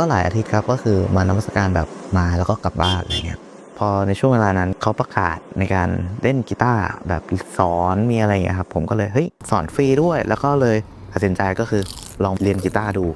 ก็หลายอาทิตย์ครับก็คือมานมัสการแบบมาแล้วก็กลับบ้านอะไรเงี้ยพอในช่วงเวลานั้นเขาประกาศในการเล่นกีตาร์แบบสอนมีอะไรอย่างเงี้ยครับผมก็เลยเฮ้ยสอนฟรีด้วย แล้วก็เลยตัดสินใจก็คือลองเรียนกีตาร์ดู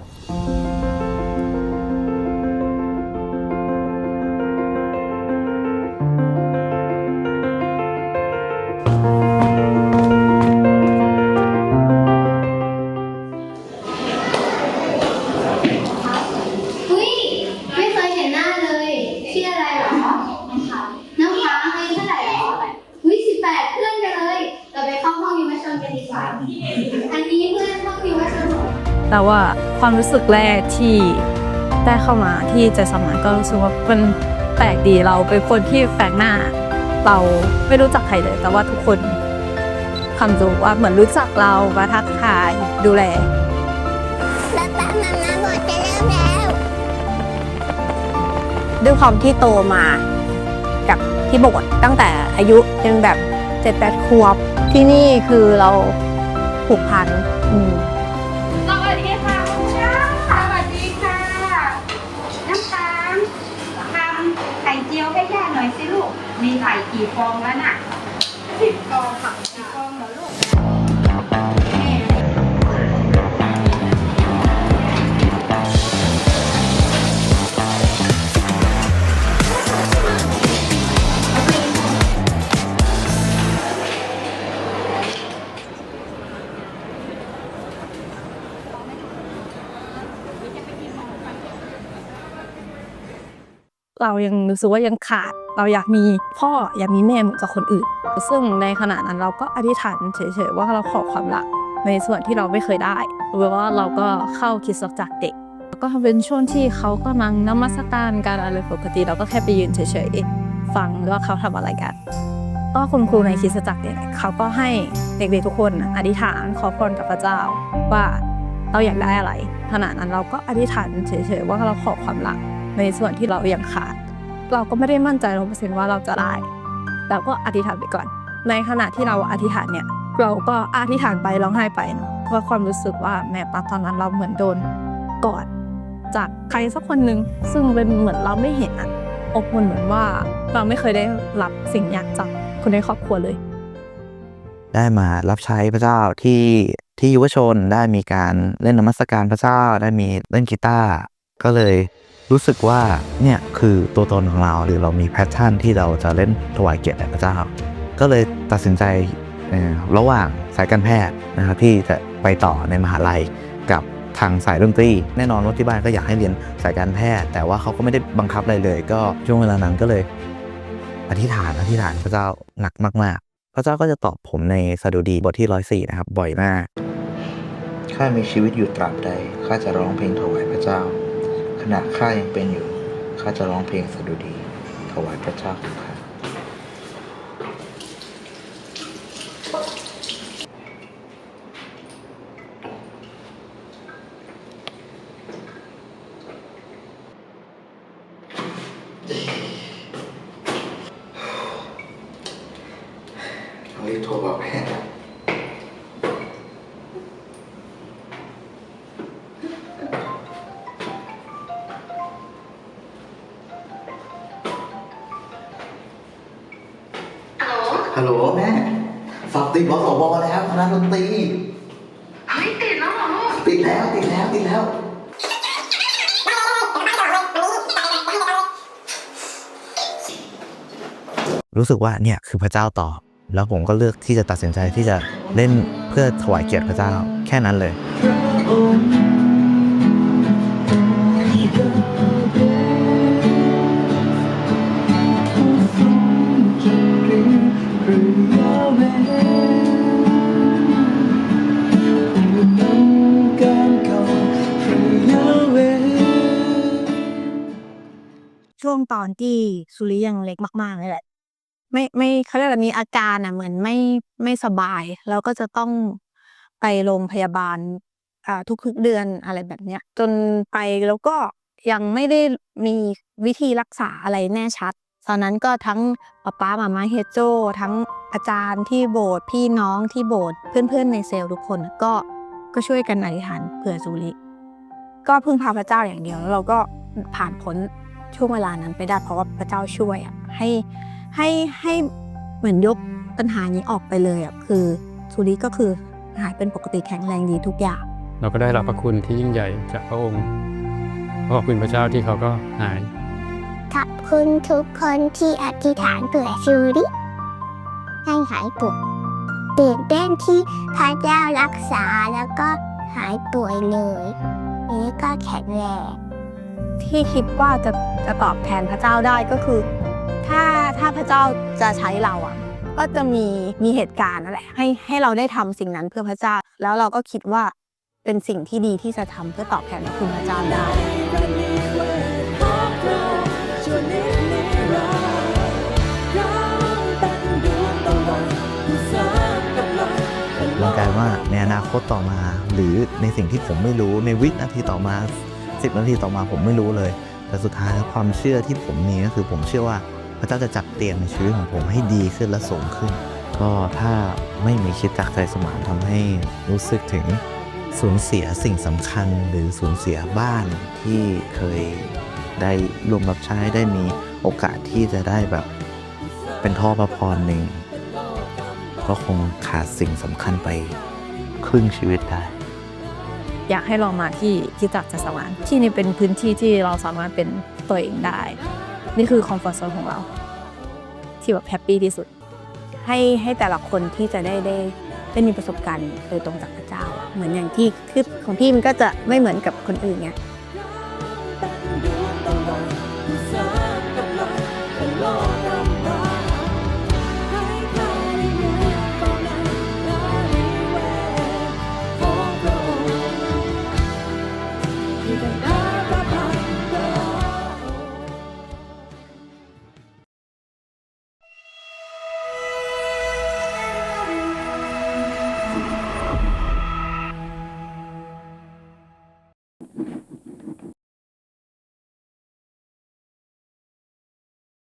อันนี้เพื่อนห้องยูมาชนแต่ว่าความรู้สึกแรกที่ได้เข้ามาที่ใจสมานก็รู้สึกว่ามันแปลกดีเราเป็นคนที่แปลกหน้า เราไม่รู้จักใครเลย แต่ว่าทุกคนคำดูว่าเหมือนรู้จักเรามาทักทายดูแลป๊าป๊ามามาบอกจะเริ่มแล้ว ด้วยความที่โตมากับที่โบสถ์ตั้งแต่อายุยังแบบเจ็ดแปดขวบที่นี่คือเรา ผูกพันอืมสวัสดีค่ะคุณช้างสวัสดีค่ะ น้ำตาลทำไข่เจียวให้ย่าหน่อยสิลูก มีไข่กี่ฟองแล้วน่ะสิบฟองค่ะสิบฟองเหรอลูก เรายังรู้สึกว่ายังขาด เราอยากมีพ่ออยากมีแม่เหมือนกับคนอื่น ซึ่งในขณะนั้นเราก็อธิษฐานเฉยๆว่าเราขอความรักในส่วนที่เราไม่เคยได้หรือว่าเราก็เข้าคิดสักจักเด็ก ก็เป็นช่วงที่เขากำลังนมัสการการอะไรปกติเราก็แค่ไปยืนเฉยๆฟังว่าเขาทำอะไรกันก็คุณครูในคิดจักรเนี่ยเขาก็ให้เด็กๆทุกคนอธิษฐานขอพรกับพระเจ้าว่าเราอยากได้อะไรขณะนั้นเราก็อธิษฐานเฉยๆว่าเราขอความรัก ในส่วนที่เรายังขาด เราก็ไม่ได้มั่นใจร้อเปอร์เซ็นต์ว่าเราจะได้เราก็อธิษฐานไปก่อน ในขณะที่เราอธิษฐานเนี่ย เราก็อธิษฐานไปร้องไห้ไปเนาะว่าความรู้สึกว่าแม่ปาตอนนั้นเราเหมือนโดนกอดจากใครสักคนหนึ่งซึ่งเป็นเหมือนเราไม่เห็นอะอบอุ่นเหมือนว่าเราไม่เคยได้รับสิ่งอย่างจากคนในครอบครัวเลย ได้มารับใช้พระเจ้าที่ที่ยุวชนได้มีการเล่นนมัสการพระเจ้าได้มีเล่นกีตาร์ ก็เลยรู้สึกว่าเนี่ยคือตัวตนของเราหรือเรามีแพชชั่นที่เราจะเล่นถวายเกียรติแด่พระเจ้า ก็เลยตัดสินใจระหว่างสายการแพทย์นะครับที่จะไปต่อในมหาลัยกับทางสายดนตรีแน่นอนว่าที่บ้านก็อยากให้เรียนสายการแพทย์ แต่ว่าเขาก็ไม่ได้บังคับอะไรเลย ก็ช่วงเวลานั้นก็เลย อธิษฐานอธิษฐานพระเจ้าหนักมากๆ พระเจ้าก็จะตอบผมในสดุดีบทที่ร้อยสี่นะครับบ่อยมากข้ามีชีวิตอยู่ตราบใดข้าจะร้องเพลงถวายพระเจ้า ขณะข้ายังเป็นอยู่ ข้าจะร้องเพลงสดุดีถวายพระเจ้าของข้าต้องรีบโทรบอกแพ ฮัลโหลแม่สอบติดบสบแล้วคณะดนตรีเฮ้ยติดแล้วเหรอลูกติดแล้วติดแล้วติดแล้ว รู้สึกว่าเนี่ยคือพระเจ้าตอบ แล้วผมก็เลือกที่จะตัดสินใจที่จะเล่นเพื่อถวายเกียรติพระเจ้าแค่นั้นเลย วงตอนที่สุริยังเล็กมากๆนี่แหละ ไม่ไม่เขาเรียกอะไรมีอาการอะเหมือนไม่ไม่สบาย แล้วก็จะต้องไปโรงพยาบาลอ่าทุกๆเดือนอะไรแบบเนี้ย จนไปแล้วก็ยังไม่ได้มีวิธีรักษาอะไรแน่ชัดตอนนั้นก็ทั้งป๊าป๊ามาม่าเฮโจทั้งอาจารย์ที่โบสถ์พี่น้องที่โบสถ์เพื่อนๆในเซลล์ทุกคนก็ก็ช่วยกันอธิษฐานเผื่อสุริ ก็พึ่งพาพระเจ้าอย่างเดียวแล้วเราก็ผ่านพ้น ช่วงเวลานั้นไปได้เพราะว่าพระเจ้าช่วยอะให้ให้ให้เหมือนยกปัญหานี้ออกไปเลยอะคือสุริก็คือหายเป็นปกติแข็งแรงดีทุกอย่าง เราก็ได้รับพระคุณที่ยิ่งใหญ่จากพระองค์ขอบคุณพระเจ้าที่เขาก็หายขอบคุณทุกคนที่อธิษฐานเผื่อชูริให้หายป่วยตื่นเต้นที่พระเจ้ารักษาแล้วก็หายป่วยเลยนี้ก็แข็งแรง ที่คิดว่าจะจะตอบแทนพระเจ้าได้ก็คือ ถ้าถ้าพระเจ้าจะใช้เราอะ ก็จะมีมีเหตุการณ์นั่นแหละให้ให้เราได้ทำสิ่งนั้นเพื่อพระเจ้า แล้วเราก็คิดว่าเป็นสิ่งที่ดีที่จะทำเพื่อตอบแทนพระคุณพระเจ้าได้เหมือนกันว่าในอนาคตต่อมา หรือในสิ่งที่ผมไม่รู้ในวินาทีต่อมา 10 นาทีต่อมาผมไม่รู้เลย แต่สุดท้ายแล้วความเชื่อที่ผมมีก็คือผมเชื่อว่าพระเจ้าจะจัดเตรียมในชีวิตของผมให้ดีขึ้นและสูงขึ้น ก็ถ้าไม่มีคิดจากใจสมานทำให้รู้สึกถึงสูญเสียสิ่งสำคัญหรือสูญเสียบ้านที่เคยได้รวมรับใช้ได้มีโอกาสที่จะได้แบบเป็นท่อประพรหนึ่งก็คงขาดสิ่งสำคัญไปครึ่งชีวิตได้ อยากให้ลองมาที่ที่จักรจักรสวรรค์ที่นี่เป็นพื้นที่ที่เราสามารถเป็นตัวเองได้ นี่คือคอมฟอร์ทโซนของเรา ที่แบบแฮปปี้ที่สุด ให้ให้แต่ละคนที่จะได้ได้ได้มีประสบการณ์โดยตรงจากพระเจ้า เหมือนอย่างที่คือของพี่มันก็จะไม่เหมือนกับคนอื่นไง